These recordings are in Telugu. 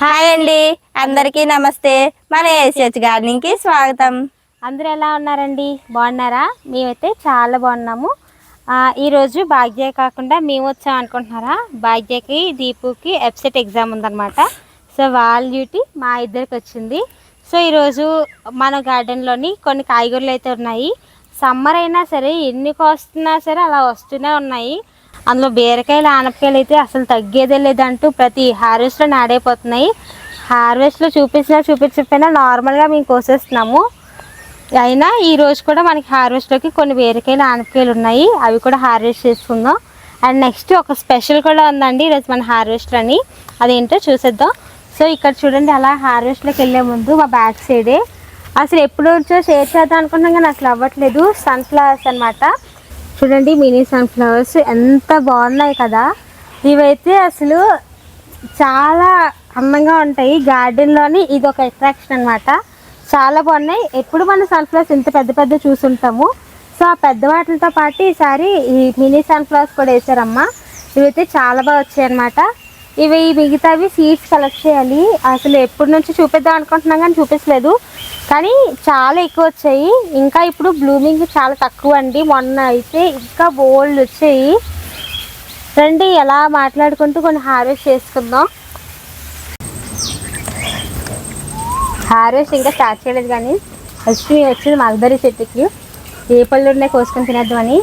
హాయ్ అండి. అందరికీ నమస్తే. మన ఏసీహెచ్ గార్డెనింగ్కి స్వాగతం. అందరూ ఎలా ఉన్నారండి? బాగున్నారా? మేమైతే చాలా బాగున్నాము. ఈరోజు భాగ్య కాకుండా మేము వచ్చాం అనుకుంటున్నారా? భాగ్యకి దీపుకి వెబ్సైట్ ఎగ్జామ్ ఉందన్నమాట. సో వాళ్ళ డ్యూటీ మా ఇద్దరికి వచ్చింది. సో ఈరోజు మన గార్డెన్లోని కొన్ని కాయగూరలు అయితే ఉన్నాయి. సమ్మర్ అయినా సరే ఎన్ని కాస్తున్నా సరే అలా వస్తూనే ఉన్నాయి. అందులో బీరకాయలు ఆనపకాయలు అయితే అసలు తగ్గేదే లేదంటూ ప్రతి హార్వెస్ట్లో నాడైపోతున్నాయి. హార్వెస్ట్లో చూపించినా చూపించకపోయినా నార్మల్గా మేము కోసేస్తున్నాము. అయినా ఈ రోజు కూడా మనకి హార్వెస్ట్లోకి కొన్ని బీరకాయలు ఆనపకాయలు ఉన్నాయి. అవి కూడా హార్వెస్ట్ చేసుకుందాం. అండ్ నెక్స్ట్ ఒక స్పెషల్ కూడా ఉందండి. ఈరోజు మన హార్వెస్ట్ అని అదేంటో చూసేద్దాం. సో ఇక్కడ చూడండి అలా హార్వెస్ట్లోకి వెళ్ళే ముందు మా బ్యాక్ సైడే అసలు ఎప్పుడు నుంచో షేర్ చేద్దాం అనుకున్నాం కానీ అసలు అవ్వట్లేదు. సన్ఫ్లవర్స్ అన్నమాట. చూడండి మినీ సన్ఫ్లవర్స్ ఎంత బాగున్నాయి కదా. ఇవైతే అసలు చాలా అందంగా ఉంటాయి. గార్డెన్లోని ఇది ఒక అట్రాక్షన్ అనమాట చాలా బాగున్నాయి. ఎప్పుడు మన సన్ఫ్లవర్స్ ఇంత పెద్ద పెద్ద చూసుంటాము. సో ఆ పెద్ద వాటితో పాటు ఈసారి ఈ మినీ సన్ఫ్లవర్స్ కూడా వేసారమ్మా. ఇవైతే చాలా బాగా వచ్చాయి అనమాట ఇవి మిగతావి సీడ్స్ కలెక్ట్ చేయాలి. అసలు ఎప్పటి నుంచి చూపిద్దాం అనుకుంటున్నాం కానీ చూపించలేదు కానీ చాలా ఎక్కువ వచ్చాయి. ఇంకా ఇప్పుడు బ్లూమింగ్ చాలా తక్కువ అండి. మొన్న అయితే ఇంకా బోల్డ్ వచ్చాయి. రండి ఎలా మాట్లాడుకుంటూ కొన్ని హార్వెస్ట్ చేసుకుందాం. హార్వెస్ట్ ఇంకా స్టార్ట్ చేయలేదు కానీ ఫస్ట్ మేము వచ్చింది మల్బరీ చెట్టుకి ఏ పళ్ళు కోసుకొని తినేద్దామని.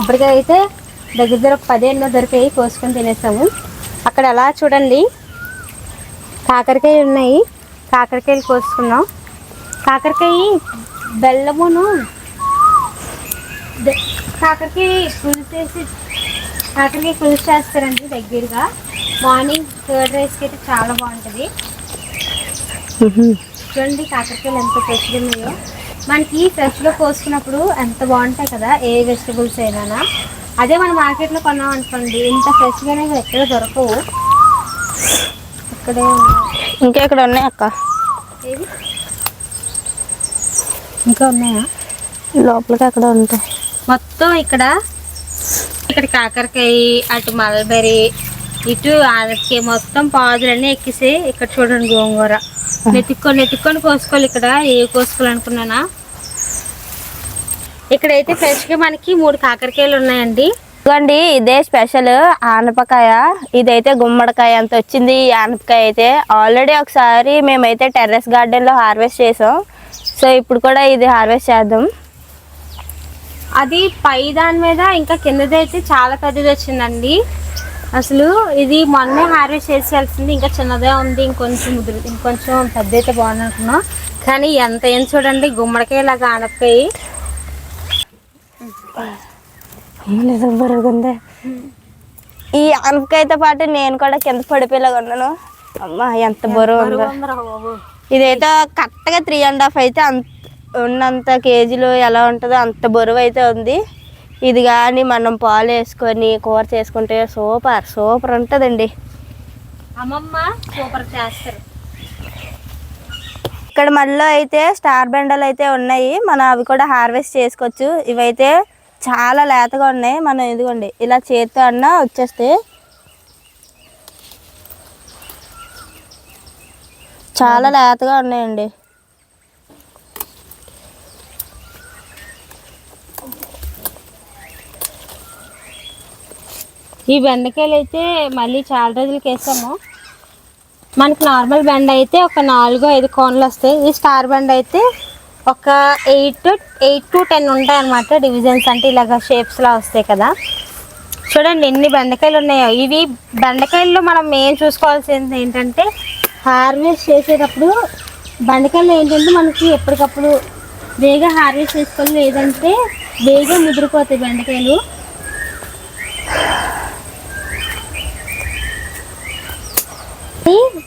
ఇప్పటికైతే దగ్గర దగ్గర ఒక దొరికాయి కోసుకొని తినేసాము అక్కడ అలా చూడండి. కాకరకాయలు ఉన్నాయి. కాకరకాయలు కోసుకున్నాం. కాకరకాయ బెల్లమును కాకరకాయ పులుసు చేసి కాకరకాయ పులుసు చేస్తారండి దగ్గరగా. మార్నింగ్ కర్డ్ రైస్కి అయితే చాలా బాగుంటుంది. చూడండి కాకరకాయలు ఎంత ఫ్రెష్గా ఉన్నాయో. మనకి ఫ్రెష్గా కోసుకున్నప్పుడు ఎంత బాగుంటాయి కదా ఏ వెజిటబుల్స్ అయినా. అదే మన మార్కెట్లో కొన్నాం అనుకోండి ఇంత ఫ్రెష్గానే ఎక్కడ దొరకవు. ఇక్కడే. ఇంకా ఇక్కడ ఉన్నాయి అక్క. ఏవి? ఇంకా ఉన్నాయా? లోపలికి అక్కడ ఉంటాయి. మొత్తం ఇక్కడ ఇక్కడ కాకరకాయ అటు మల్బెరీ ఇటు ఆనపకాయ మొత్తం పాదులన్నీ ఎక్కిసి ఇక్కడ చూడండి గోంగూర. నెత్తుక్కొని నెత్తుక్కొని కోసుకోవాలి ఇక్కడ. ఏ కోసుకోవాలనుకున్నానా? ఇక్కడైతే ఫ్రెష్గా మనకి మూడు కాకరకాయలు ఉన్నాయండి. ఇదిగోండి ఇదే స్పెషల్ ఆనపకాయ. ఇదైతే గుమ్మడికాయ అంత వచ్చింది. ఈ ఆనపకాయ అయితే ఆల్రెడీ ఒకసారి మేమైతే టెర్రస్ గార్డెన్లో హార్వెస్ట్ చేసాం. సో ఇప్పుడు కూడా ఇది హార్వెస్ట్ చేద్దాం. అది పై దాని మీద ఇంకా కిందది అయితే చాలా పెద్దది వచ్చిందండి. అసలు ఇది మొన్నే హార్వెస్ట్ చేసేయాల్సింది. ఇంకా చిన్నదే ఉంది. ఇంకొంచెం ముదురు ఇంకొంచెం పెద్ద అయితే బాగుంది అనుకున్నాం. కానీ ఎంత ఏం చూడండి గుమ్మడికాయ లాగా ఆనపకాయ. ఈ ఆనపకాయతో పాటు నేను కూడా కింద పడిపోయేలాగా ఉన్నాను. అమ్మా ఎంత బరువు ఉందో. ఇదైతే కరెక్ట్గా త్రీ అండ్ హాఫ్ అయితే అంత ఉన్నంత కేజీలు ఎలా ఉంటుందో అంత బరువు అయితే ఉంది. ఇది కానీ మనం పాలు వేసుకొని కూర చేసుకుంటే సూపర్ సూపర్ ఉంటుందండి. అమ్మమ్మ సూపర్ చేస్తారు. ఇక్కడ మళ్ళీ అయితే స్టార్ బెండలు అయితే ఉన్నాయి. మనం అవి కూడా హార్వెస్ట్ చేసుకోవచ్చు. ఇవైతే చాలా లేతగా ఉన్నాయి. మనం ఇదిగోండి ఇలా చేతితో అన్నా వచ్చేస్తే చాలా లేతగా ఉన్నాయండి. ఈ బెండకాయలు అయితే మళ్ళీ చాలా రోజులకి వేసాము మనకి నార్మల్ బెండ అయితే ఒక నాలుగు ఐదు కోన్లు వస్తాయి. ఈ స్టార్ బెండ అయితే ఒక ఎయిట్ ఎయిట్ టు టెన్ ఉంటాయి అన్నమాట డివిజన్స్. అంటే ఇలాగ షేప్స్లా వస్తాయి కదా. చూడండి ఎన్ని బెండకాయలు ఉన్నాయో. ఇవి బెండకాయల్లో మనం మెయిన్ చూసుకోవాల్సింది ఏంటంటే హార్వెస్ట్ చేసేటప్పుడు బెండకాయలు ఏంటంటే మనకి ఎప్పటికప్పుడు వేగా హార్వెస్ట్ చేసుకోవాలి. లేదంటే వేగా ముదిరిపోతాయి బెండకాయలు.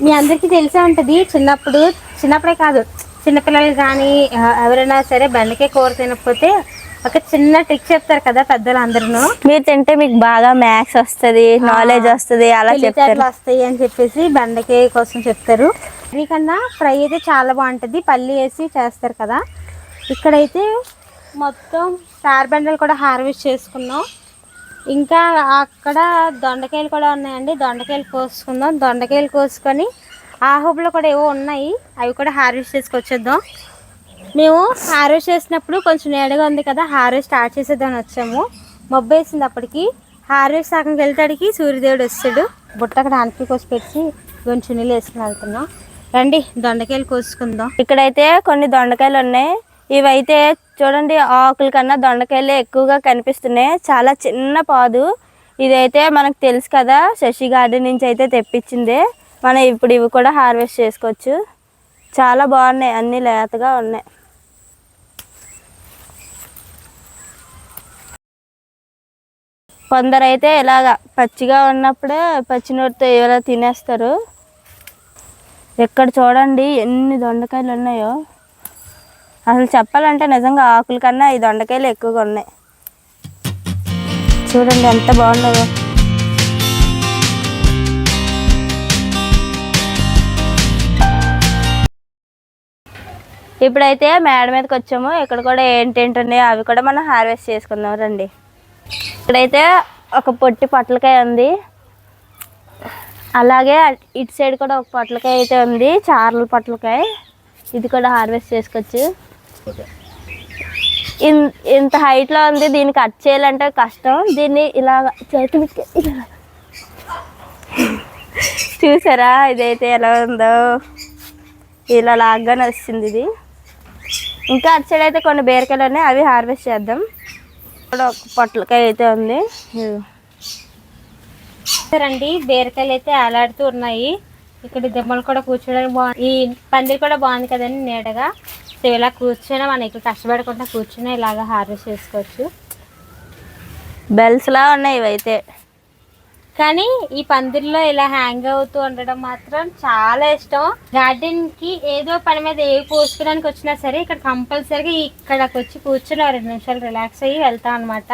మీ అందరికీ తెలిసే ఉంటుంది చిన్నప్పుడు చిన్నప్పుడే కాదు చిన్నపిల్లలు కానీ ఎవరైనా సరే బెండకాయ కూర తినకపోతే ఒక చిన్న ట్రిక్ చెప్తారు కదా పెద్దలు అందరూ మీరు తింటే మీకు బాగా మ్యాథ్స్ వస్తుంది నాలెడ్జ్ వస్తుంది అలా చెప్తారు. వస్తాయి అని చెప్పేసి బెండకాయ కోసం చెప్తారు. కన్నా ఫ్రై అయితే చాలా బాగుంటుంది పల్లి వేసి చేస్తారు కదా. ఇక్కడైతే మొత్తం స్టార్ బెండలు కూడా హార్వెస్ట్ చేసుకున్నాం. ఇంకా అక్కడ దొండకాయలు కూడా ఉన్నాయండి దొండకాయలు కోసుకుందాం. దొండకాయలు కోసుకొని ఆ హోబ్లో కూడా ఏవో ఉన్నాయి. అవి కూడా హార్వెస్ట్ చేసుకొచ్చేద్దాం. మేము హార్వెస్ట్ చేసినప్పుడు కొంచెం నీడగా ఉంది కదా హార్వెస్ట్ స్టార్ట్ చేసేద్దామని వచ్చాము. మబ్బు వేసింది అప్పటికి. హార్వెస్ట్ సగం వెళ్తాడికి సూర్యదేవుడు వస్తాడు. బుట్ట అక్కడ ఆనపి కోసి పెట్టి కొంచెం నీళ్ళు వేసుకుని వెళ్తున్నాం. రండి దొండకాయలు కోసుకుందాం. ఇక్కడైతే కొన్ని దొండకాయలు ఉన్నాయి. ఇవైతే చూడండి ఆకుల కన్నా దొండకాయలే ఎక్కువగా కనిపిస్తున్నాయి. చాలా చిన్న పాదు. ఇదైతే మనకు తెలుసు కదా శశి గార్డెన్ నుంచి అయితే తెప్పించిందే. మనం ఇప్పుడు ఇవి కూడా హార్వెస్ట్ చేసుకోవచ్చు. చాలా బాగున్నాయి అన్ని లేతగా ఉన్నాయి. కొందరైతే ఇలాగా పచ్చిగా ఉన్నప్పుడే పచ్చినోటితో ఇలా తినేస్తారు. ఎక్కడ చూడండి ఎన్ని దొండకాయలు ఉన్నాయో. అసలు చెప్పాలంటే నిజంగా ఆకుల కన్నా ఈ దొండకాయలు ఎక్కువగా ఉన్నాయి. చూడండి ఎంత బాగున్నాయో. ఇప్పుడైతే మేడ మీదకి వచ్చాము. ఇక్కడ కూడా ఏంటేంటి ఉన్నాయో అవి కూడా మనం హార్వెస్ట్ చేసుకుందాం రండి. ఇక్కడైతే ఒక పొట్టి పొట్లకాయ ఉంది. అలాగే ఇటు సైడ్ కూడా ఒక పొట్లకాయ అయితే ఉంది చార్ల పొట్లకాయ. ఇది కూడా హార్వెస్ట్ చేసుకోవచ్చు. ఇన్- ఇంత హైట్లో ఉంది దీన్ని కట్ చేయాలంటే కష్టం. దీన్ని ఇలా ఇలా చూసారా? ఇదైతే ఎలా ఉందో. ఇలా లాగ్గానే వస్తుంది ఇది. ఇంకా అటు సైడ్ అయితే కొన్ని బీరకాయలు ఉన్నాయి అవి హార్వెస్ట్ చేద్దాం. ఇక్కడ ఒక పొట్లకాయ అయితే ఉంది. ఇదిగో. రండి బీరకాయలు అయితే ఆలాడుతూ ఉన్నాయి. ఇక్కడ దెబ్బలు కూడా కూర్చోడానికి బాగుంది ఈ పందిరి కూడా బాగుంది కదండి నీడగా. సో ఇలా కూర్చొని మనం ఇక్కడ కష్టపడకుండా కూర్చొని ఇలాగా హార్వెస్ట్ చేసుకోవచ్చు. బెల్స్లా ఉన్నాయి ఇవైతే. కానీ ఈ పందిరిలో ఇలా హ్యాంగ్ అవుతూ ఉండడం మాత్రం చాలా ఇష్టం. గార్డెన్కి ఏదో పని మీద ఏ కోసుకోవడానికి వచ్చినా సరే ఇక్కడ కంపల్సరీగా ఇక్కడికి వచ్చి కూర్చొని రెండు నిమిషాలు రిలాక్స్ అయ్యి వెళ్తాం అనమాట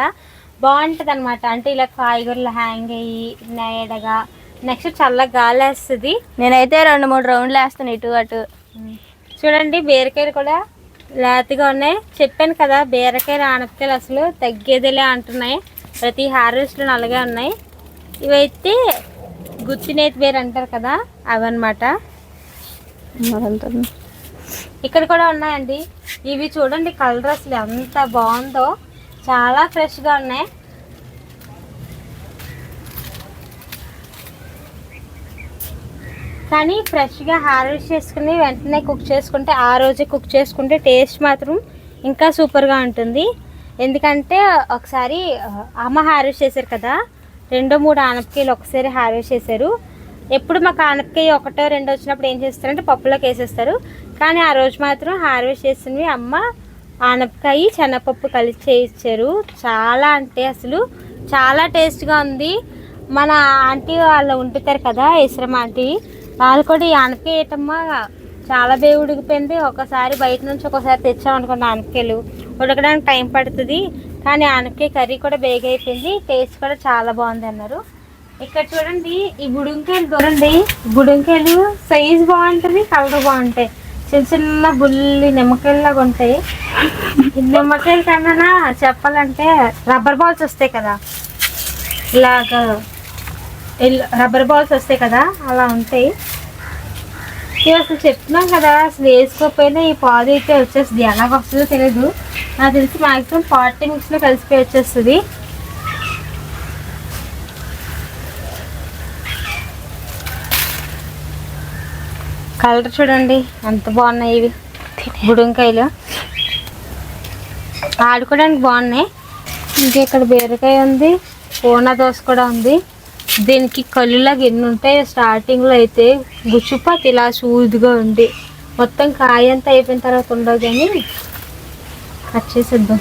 బాగుంటది అనమాట అంటే ఇలా కాయగూరలు హ్యాంగ్ అయ్యి నేడగా నెక్స్ట్ చల్ల గాలి వేస్తుంది. నేనైతే రెండు మూడు రౌండ్లు వేస్తాను ఇటు అటు. చూడండి బీరకాయలు కూడా లేతగా ఉన్నాయి. చెప్పాను కదా బీరకాయలు ఆనపకాయలు అసలు తగ్గేదిలే అంటున్నాయి. ప్రతి హార్వెస్ట్లో అలాగే ఉన్నాయి. ఇవైతే గుత్తినేతి బేర్ అంటారు కదా అవన్నమాట. ఇక్కడ కూడా ఉన్నాయండి. ఇవి చూడండి కలర్ అసలు ఎంత బాగుందో. చాలా ఫ్రెష్గా ఉన్నాయి. కానీ ఫ్రెష్గా హార్వెస్ట్ చేసుకుని వెంటనే కుక్ చేసుకుంటే ఆ రోజే కుక్ చేసుకుంటే టేస్ట్ మాత్రం ఇంకా సూపర్గా ఉంటుంది. ఎందుకంటే ఒకసారి అమ్మ హార్వెస్ట్ చేశారు కదా రెండో మూడు ఆనపకాయలు ఒకసారి హార్వెస్ట్ చేశారు. ఎప్పుడు మాకు ఆనపకాయ ఒకటో రెండో వచ్చినప్పుడు ఏం చేస్తారంటే పప్పులోకి వేసేస్తారు. కానీ ఆ రోజు మాత్రం హార్వెస్ట్ చేసినవి అమ్మ ఆనపకాయ శనగపప్పు కలిసి చేయించారు. చాలా అంటే అసలు చాలా టేస్ట్గా ఉంది. మన ఆంటీ వాళ్ళు ఉంటుతారు కదా ఇస్రమ్ ఆంటీ వాళ్ళు కూడా ఈ ఆనపకాయ ఏటమ్మా చాలా బే ఉడికిపోయింది. ఒకసారి బయట నుంచి ఒకసారి తెచ్చామనుకోండి ఆనపకాయలు. ఉడకడానికి టైం పడుతుంది. కానీ ఆనపకాయ కర్రీ కూడా బేగ్ అయిపోయింది. టేస్ట్ కూడా చాలా బాగుంది అన్నారు. ఇక్కడ చూడండి ఈ బుడుంకాయలు చూడండి. బుడుంకాయలు సైజ్ బాగుంటుంది కలర్ బాగుంటాయి. చిన్న చిన్న బుల్లి నిమ్మకాయలాగా ఉంటాయి. నిమ్మకాయల కన్నా చెప్పాలంటే రబ్బర్ బాల్స్ వస్తాయి కదా. ఇలాగా రబ్బర్ బాల్స్ వస్తాయి కదా అలా ఉంటాయి. ఇవి అసలు చెప్తున్నాం కదా అసలు వేసుకోకపోయినా ఈ పాదు అయితే వచ్చేస్తుంది. ఎలాగ వస్తుందో తెలియదు నాకు తెలిసి మాక్సిమం ఫార్టీ మినిట్స్లో కలిసిపోయి వచ్చేస్తుంది. కలర్ చూడండి ఎంత బాగున్నాయి ఇవి. బుడంకాయలు ఆడుకోవడానికి బాగున్నాయి. ఇంకా ఇక్కడ బీరకాయ ఉంది పూర్ణ దోశ కూడా ఉంది. దీనికి కళ్ళులాగా ఎన్ని ఉంటాయి స్టార్టింగ్లో అయితే గుచ్చుపాతి ఇలా సూదిగా ఉంది. మొత్తం కాయ అంతా అయిపోయిన తర్వాత ఉండదు కానీ కట్ చేసేద్దాం.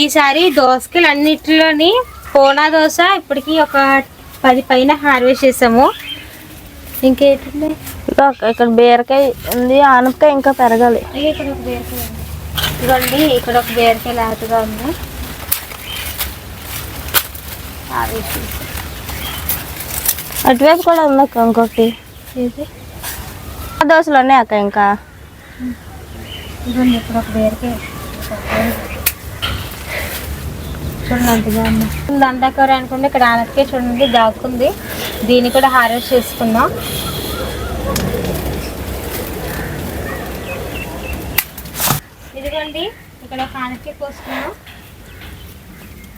ఈసారి దోసకాయలు అన్నిటిలోని పూనా దోశ ఇప్పటికి ఒక పది పైన హార్వెస్ట్ చేసాము. ఇంకేంటండి? ఇక్కడ బీరకాయ ఉంది ఆనపకాయ ఇంకా పెరగాలి. ఇక్కడ ఒక బీరకాయ ఇదిగోండి ఇక్కడ ఒక బీరకాయ లేతగా ఉంది. హార్వెస్ట్ చేసాం. అటువైపు కూడా ఉంది అక్క ఇంకొకటి దోశలు ఉన్నాయి అక్క ఇంకా? ఇదిగోండి ఇప్పుడు ఒక బీరకాయ చూడండి అంతగా ఉంది. దండకూర అనుకుంటే ఇక్కడ ఆనపకాయ చూడండి దాక్కుంది. దీన్ని కూడా హార్వెస్ట్ చేసుకుందాం. ఇదిగోండి ఇక్కడ ఒక ఆనపకాయ కోసుకుందాం.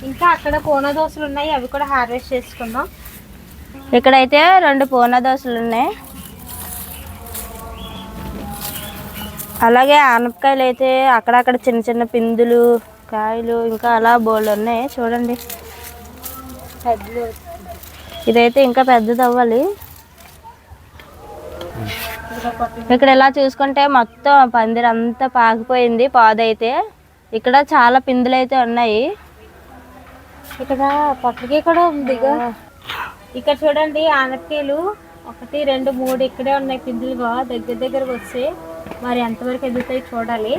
ఇంకా అక్కడ కోన దోశలు ఉన్నాయి అవి కూడా హార్వెస్ట్ చేసుకుందాం. ఇక్కడైతే రెండు పూన దోశలు ఉన్నాయి. అలాగే ఆనపకాయలు అయితే అక్కడక్కడ చిన్న చిన్న పిందులు కాయలు ఇంకా అలా బోళ్ళు ఉన్నాయి. చూడండి. ఇదైతే ఇంకా పెద్దది అవ్వాలి ఇక్కడ ఇలా చూసుకుంటే మొత్తం పందిరి అంతా పాకిపోయింది పాదైతే. ఇక్కడ చాలా పిందులు అయితే ఉన్నాయి. ఇక్కడ పక్కకి కూడా ఉంది ఇక్కడ చూడండి ఆనపకాయలు. ఒకటి రెండు మూడు ఇక్కడే ఉన్నాయి పిందులుగా. దగ్గర దగ్గరకు వస్తే మరి ఎంతవరకు ఎదుగుతాయి చూడాలి.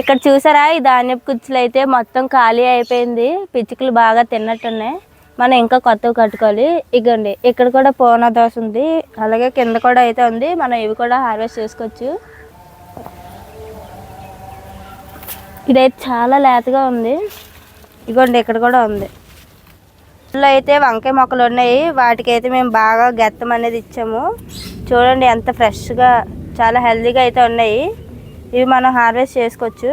ఇక్కడ చూసారా ఈ ధాన్యపు కుర్చీలు అయితే మొత్తం ఖాళీ అయిపోయింది. పిచ్చుకలు బాగా తిన్నట్టున్నాయి. మనం ఇంకా కొత్తవి కట్టుకోవాలి. ఇగండి ఇక్కడ కూడా పోనా దోశ ఉంది. అలాగే కింద కూడా అయితే ఉంది. మనం ఇవి కూడా హార్వెస్ట్ చేసుకోవచ్చు. ఇదైతే చాలా లేతగా ఉంది. ఇగోండి ఇక్కడ కూడా ఉంది. ఇందులో అయితే వంకాయ మొక్కలు ఉన్నాయి. వాటికైతే మేము బాగా గెత్తం అనేది ఇచ్చాము. చూడండి ఎంత ఫ్రెష్గా చాలా హెల్తీగా అయితే ఉన్నాయి. ఇవి మనం హార్వెస్ట్ చేసుకోవచ్చు.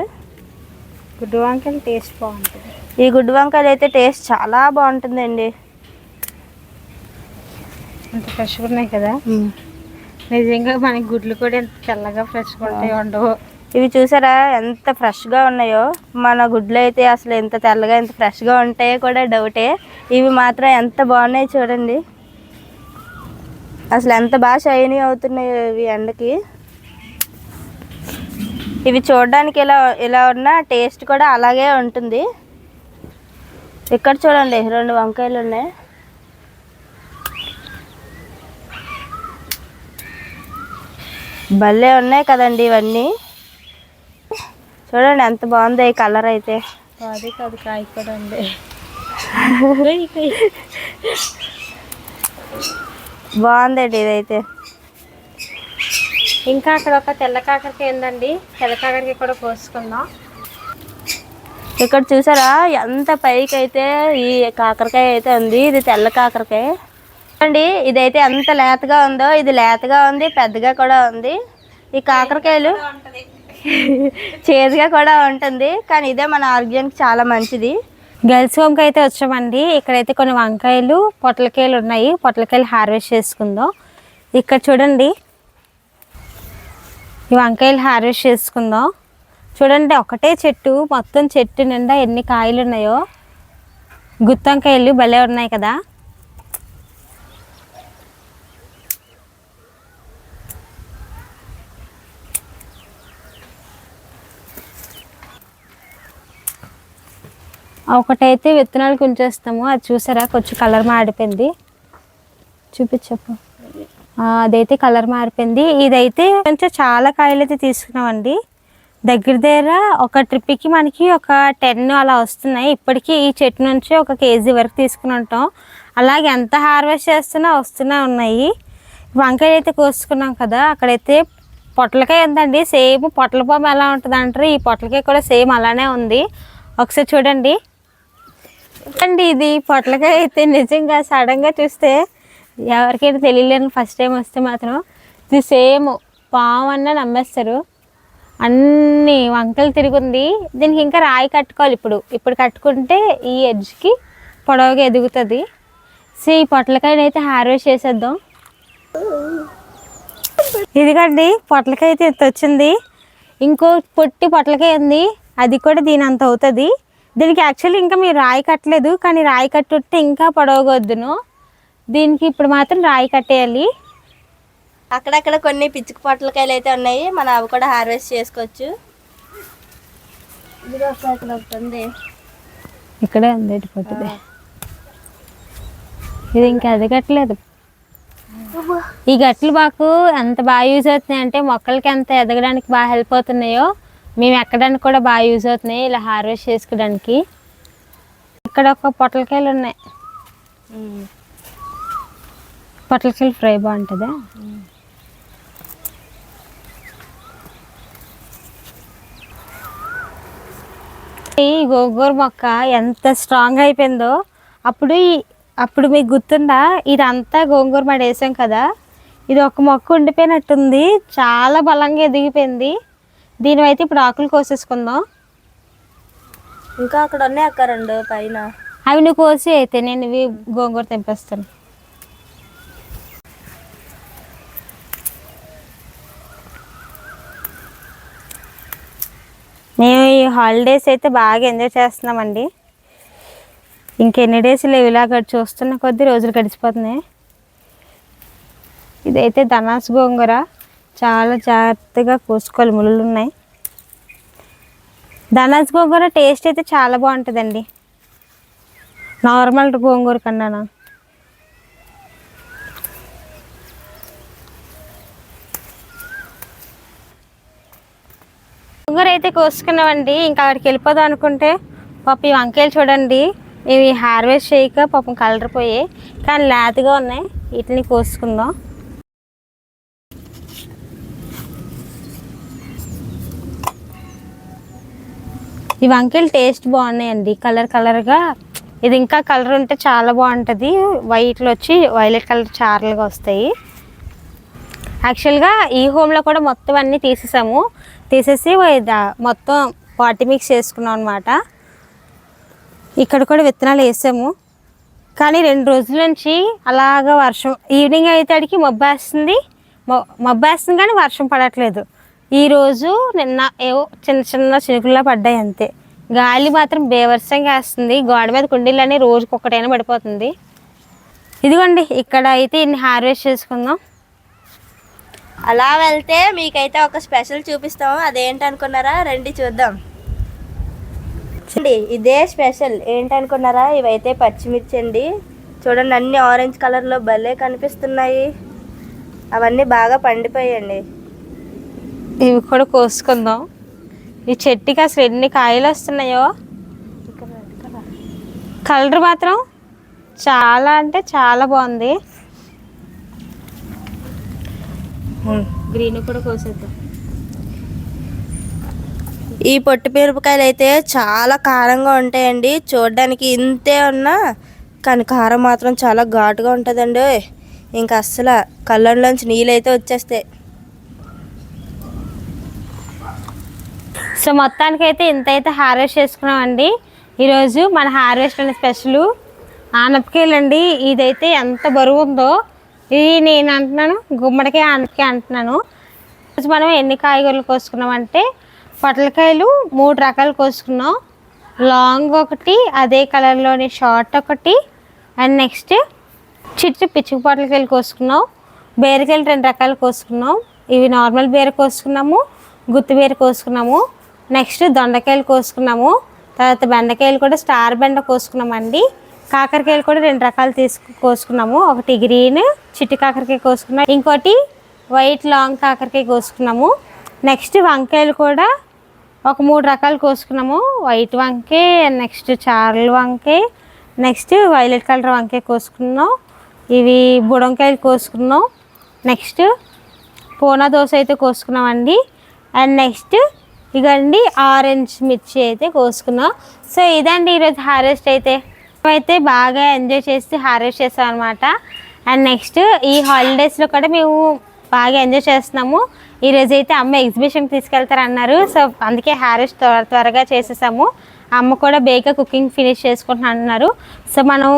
గుడ్డు వంకాయలు టేస్ట్ బాగుంటుంది. ఈ గుడ్డు వంకాయలు అయితే టేస్ట్ చాలా బాగుంటుందండి. అంత ఫ్రెష్గా ఉన్నాయి కదా? నిజంగా మనకి గుడ్లు కూడా ఎంత తెల్లగా ఫ్రెష్గా ఉంటాయి ఉండవు. ఇవి చూసారా ఎంత ఫ్రెష్గా ఉన్నాయో? మన గుడ్లు అయితే అసలు ఎంత తెల్లగా ఎంత ఫ్రెష్గా ఉంటాయో కూడా డౌటే. ఇవి మాత్రం ఎంత బాగున్నాయి చూడండి. అసలు ఎంత బాగా షైనీ అవుతున్నాయి ఇవి ఎండకి. ఇవి చూడడానికి ఇలా ఇలా ఉన్న టేస్ట్ కూడా అలాగే ఉంటుంది. ఇక్కడ చూడండి రెండు వంకాయలు ఉన్నాయి. భలే ఉన్నాయి కదండి ఇవన్నీ. చూడండి ఎంత బాగుంది ఈ కలర్ అయితే. అది కాదు కాయ కూడా ఉంది. బాగుందండి ఇదైతే. ఇంకా అక్కడ ఒక తెల్ల కాకరకాయ ఉందండి. తెల్ల కాకరకాయ కూడా కోసుకుందాం. ఇక్కడ చూసారా? ఎంత పైకి అయితే ఈ కాకరకాయ అయితే ఉంది. ఇది తెల్ల కాకరకాయ. అండి ఇదైతే ఎంత లేతగా ఉందో ఇది లేతగా ఉంది పెద్దగా కూడా ఉంది. ఈ కాకరకాయలు చేదుగా కూడా ఉంటుంది. కానీ ఇదే మన ఆరోగ్యానికి చాలా మంచిది. గర్ల్స్ హోమ్కి అయితే వచ్చామండి. ఇక్కడైతే కొన్ని వంకాయలు పొట్లకాయలు ఉన్నాయి. పొట్లకాయలు హార్వెస్ట్ చేసుకుందాం. ఇక్కడ చూడండి. ఈ వంకాయలు హార్వెస్ట్ చేసుకుందాం. చూడండి ఒకటే చెట్టు మొత్తం చెట్టు నిండా ఎన్ని కాయలు ఉన్నాయో. గుత్తంకాయలు భలే ఉన్నాయి కదా. ఒకటైతే విత్తనాలు ఉంచేస్తాము అది చూసారా? కొంచెం కలర్ మాడిపోయింది చూపించప్పు అదైతే కలర్ మారిపోయింది. ఇదైతే కొంచెం చాలా కాయలు అయితే తీసుకున్నామండి. దగ్గర దగ్గర ఒక ట్రిప్కి మనకి ఒక టెన్ అలా వస్తున్నాయి. ఇప్పటికీ ఈ చెట్టు నుంచి ఒక కేజీ వరకు తీసుకుని ఉంటాం. అలాగే ఎంత హార్వెస్ట్ చేస్తున్నా వస్తూనే ఉన్నాయి. వంకాయలు అయితే కోసుకున్నాం కదా అక్కడైతే పొట్లకాయ ఉందండి. సేమ్ పొట్ల బొమ్మ ఎలా ఉంటుంది అంటారు ఈ పొట్లకాయ కూడా సేమ్ అలానే ఉంది. ఒకసారి చూడండి. అండి ఇది పొట్లకాయ అయితే నిజంగా సడన్గా చూస్తే ఎవరికైనా తెలియలేని ఫస్ట్ టైం వస్తే మాత్రం ఇది సేమ్ పాము అన్న నమ్మేస్తారు. అన్ని వంకలు తిరుగుంది దీనికి ఇంకా రాయి కట్టుకోవాలి ఇప్పుడు. ఇప్పుడు కట్టుకుంటే ఈ ఎడ్జ్కి పొడవుగా ఎదుగుతుంది. సో ఈ పొట్లకాయని అయితే హార్వెస్ట్ చేసేద్దాం. ఇదిగండి పొట్లకాయ అయితే ఎంత వచ్చింది ఇంకో పొట్టి పొట్లకాయ ఉంది. అది కూడా దీని అంత అవుతుంది. దీనికి యాక్చువల్లీ ఇంకా మీరు రాయి కట్టలేదు కానీ రాయి కట్టుంటే ఇంకా పొడవగొద్దును. దీనికి ఇప్పుడు మాత్రం రాయి కట్టేయాలి. అక్కడక్కడ కొన్ని పిచ్చుక పొట్లకాయలు అయితే ఉన్నాయి మనం అవి కూడా హార్వెస్ట్ చేసుకోవచ్చు. ఇక్కడ ఉంది. ఇక్కడే ఉంది ఇటు పొట్టిది ఇది ఇంకా అది కట్టలేదు. ఈ గట్లు మాకు ఎంత బాగా యూజ్ అవుతున్నాయి అంటే మొక్కలకి ఎంత ఎదగడానికి బాగా హెల్ప్ అవుతున్నాయో మేము ఎక్కడానికి కూడా బాగా యూజ్ అవుతున్నాయి. ఇలా హార్వెస్ట్ చేసుకోవడానికి. ఇక్కడ ఒక పొట్లకాయలు ఉన్నాయి. పొట్లకాయలు ఫ్రై బాగుంటుందా? ఈ గోంగూర మొక్క ఎంత స్ట్రాంగ్ అయిపోయిందో అప్పుడు అప్పుడు మీకు గుర్తుందా? ఇదంతా గోంగూర మడి వేసాం కదా. ఇది ఒక మొక్క ఉండిపోయినట్టుంది. చాలా బలంగా ఎదిగిపోయింది. దీని అయితే ఇప్పుడు ఆకులు కోసేసుకుందాం. ఇంకా అక్కడ ఉన్నాయి అక్క రెండు పైన. అవి నువ్వు కోసి అయితే నేను ఇవి గోంగూర తెంపేస్తాను. మేము ఈ హాలిడేస్ అయితే బాగా ఎంజాయ్ చేస్తున్నామండి. ఇంకెన్ని డేస్ లేవు ఇలా చూస్తున్న కొద్దీ రోజులు గడిచిపోతున్నాయి. ఇదైతే ధనాస్ గోంగూర. చాలా జాగ్రత్తగా కోసుకోవాలి. ముళ్ళు ఉన్నాయి. ధనాస్ గోంగూర టేస్ట్ అయితే చాలా బాగుంటుందండి. నార్మల్ గోంగూర కన్నా గోంగూర అయితే కోసుకున్నామండి. ఇంకా అక్కడికి వెళ్ళిపోదాం అనుకుంటే పాప ఈ వంకాయలు చూడండి. ఇవి హార్వెస్ట్ చేయక పాపం కలర్ పోయి కానీ లేతగా ఉన్నాయి. వీటిని కోసుకుందాం. ఈ వంకాయలు టేస్ట్ బాగున్నాయండి. కలర్ కలర్గా. ఇది ఇంకా కలర్ ఉంటే చాలా బాగుంటుంది. వైట్లో వచ్చి వైలెట్ కలర్ చారలుగా వస్తాయి. యాక్చువల్గా ఈ హోమ్లో కూడా మొత్తం అన్నీ తీసేసాము. తీసేసి మొత్తం పాటి మిక్స్ చేసుకున్నాం అనమాట ఇక్కడ కూడా విత్తనాలు వేసాము. కానీ రెండు రోజుల నుంచి అలాగ వర్షం ఈవినింగ్ అయ్యేసరికి మబ్బేస్తుంది మబ్బేస్తుంది కానీ వర్షం పడట్లేదు. ఈరోజు నిన్న ఏవో చిన్న చిన్న చినుకుల్లా పడ్డాయి అంతే. గాలి మాత్రం బేవర్సంగా వేస్తుంది గోడ మీద కుండీలన్నీ రోజుకి ఒక్కటైనా పడిపోతుంది. ఇదిగోండి ఇక్కడ అయితే ఇన్ని హార్వెస్ట్ చేసుకుందాం. అలా వెళ్తే మీకైతే ఒక స్పెషల్ చూపిస్తాము అదేంటి అనుకున్నారా రండి చూద్దాం. చూడండి ఇదే స్పెషల్. ఏంటనుకున్నారా? ఇవైతే పచ్చిమిర్చి అండి చూడండి అన్ని ఆరెంజ్ కలర్లో భలే కనిపిస్తున్నాయి. అవన్నీ బాగా పండిపోయాయండి ఇవి కూడా కోసుకుందాం. ఈ చెట్టుకి అసలు ఎన్ని కాయలు వస్తున్నాయో. కలర్ మాత్రం చాలా అంటే చాలా బాగుంది. గ్రీన్ కూడా కోసేద్దాం. ఈ పొట్టు మిరపకాయలు అయితే చాలా కారంగా ఉంటాయండి. చూడడానికి ఇంతే ఉన్నా కానీ కారం మాత్రం చాలా ఘాటుగా ఉంటుందండి. ఇంకా అస్సలు కళ్ళలోంచి నీళ్ళు అయితే వచ్చేస్తాయి. సో మొత్తానికి అయితే ఇంత అయితే హార్వెస్ట్ చేసుకున్నామండి. ఈరోజు మన హార్వెస్ట్ అనే స్పెషల్ ఆనపకాయలు అండి ఇదైతే ఎంత బరువు ఉందో. ఇది నేను అంటున్నాను గుమ్మడికాయ ఆనపకాయ అంటున్నాను. ఈరోజు మనం ఎన్ని కాయగూరలు కోసుకున్నామంటే పొట్లకాయలు మూడు రకాలు కోసుకున్నాం. లాంగ్ ఒకటి అదే కలర్లోని షార్ట్ ఒకటి అండ్ నెక్స్ట్ చిట్టు పిచ్చుకు పొట్లకాయలు కోసుకున్నాం. బీరకాయలు రెండు రకాలు కోసుకున్నాం. ఇవి నార్మల్ బీర కోసుకున్నాము గుత్తి బీర కోసుకున్నాము. నెక్స్ట్ దొండకాయలు కోసుకున్నాము. తర్వాత బెండకాయలు కూడా స్టార్ బెండ కోసుకున్నామండి. కాకరకాయలు కూడా రెండు రకాలు తీసుకు కోసుకున్నాము. ఒకటి గ్రీన్ చిట్టి కాకరకాయ కోసుకున్నాం. ఇంకోటి వైట్ లాంగ్ కాకరకాయ కోసుకున్నాము. నెక్స్ట్ వంకాయలు కూడా ఒక మూడు రకాలు కోసుకున్నాము. వైట్ వంకాయ నెక్స్ట్ చారల వంకాయ నెక్స్ట్ వైలెట్ కలర్ వంకాయ కోసుకున్నాం. ఇవి బుడంకాయలు కోసుకున్నాం. నెక్స్ట్ పూనా దోశ అయితే కోసుకున్నామండి. అండ్ నెక్స్ట్ ఇదండి ఆరెంజ్ మిర్చి అయితే కోసుకున్నాం. సో ఇదండి ఈరోజు హార్వెస్ట్ అయితే. అయితే బాగా ఎంజాయ్ చేసి హార్వెస్ట్ చేస్తాం అనమాట అండ్ నెక్స్ట్ ఈ హాలిడేస్లో కూడా మేము బాగా ఎంజాయ్ చేస్తున్నాము. ఈరోజు అయితే అమ్మ ఎగ్జిబిషన్కి తీసుకెళ్తారన్నారు. సో అందుకే హార్వెస్ట్ త్వర త్వరగా చేసేసాము. అమ్మ కూడా బేగా కుకింగ్ ఫినిష్ చేసుకుంటున్నా అన్నారు సో మనం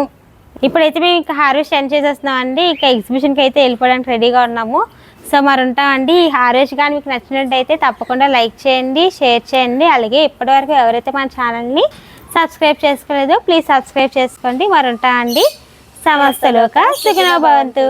ఇప్పుడైతే మేము ఇంకా హార్వెస్ట్ ఎండ్ చేసేస్తున్నాం అండి. ఇంకా ఎగ్జిబిషన్కి అయితే వెళ్ళిపోవడానికి రెడీగా ఉన్నాము. సో మరి ఉంటామండి ఈ హార్వెస్ట్ కానీ మీకు నచ్చినట్టయితే తప్పకుండా లైక్ చేయండి షేర్ చేయండి. అలాగే ఇప్పటివరకు ఎవరైతే మన ఛానల్ని సబ్స్క్రైబ్ చేసుకోలేదో ప్లీజ్ సబ్స్క్రైబ్ చేసుకోండి. మరి ఉంటామండి సమస్తలోక సుఖినో భవంతు.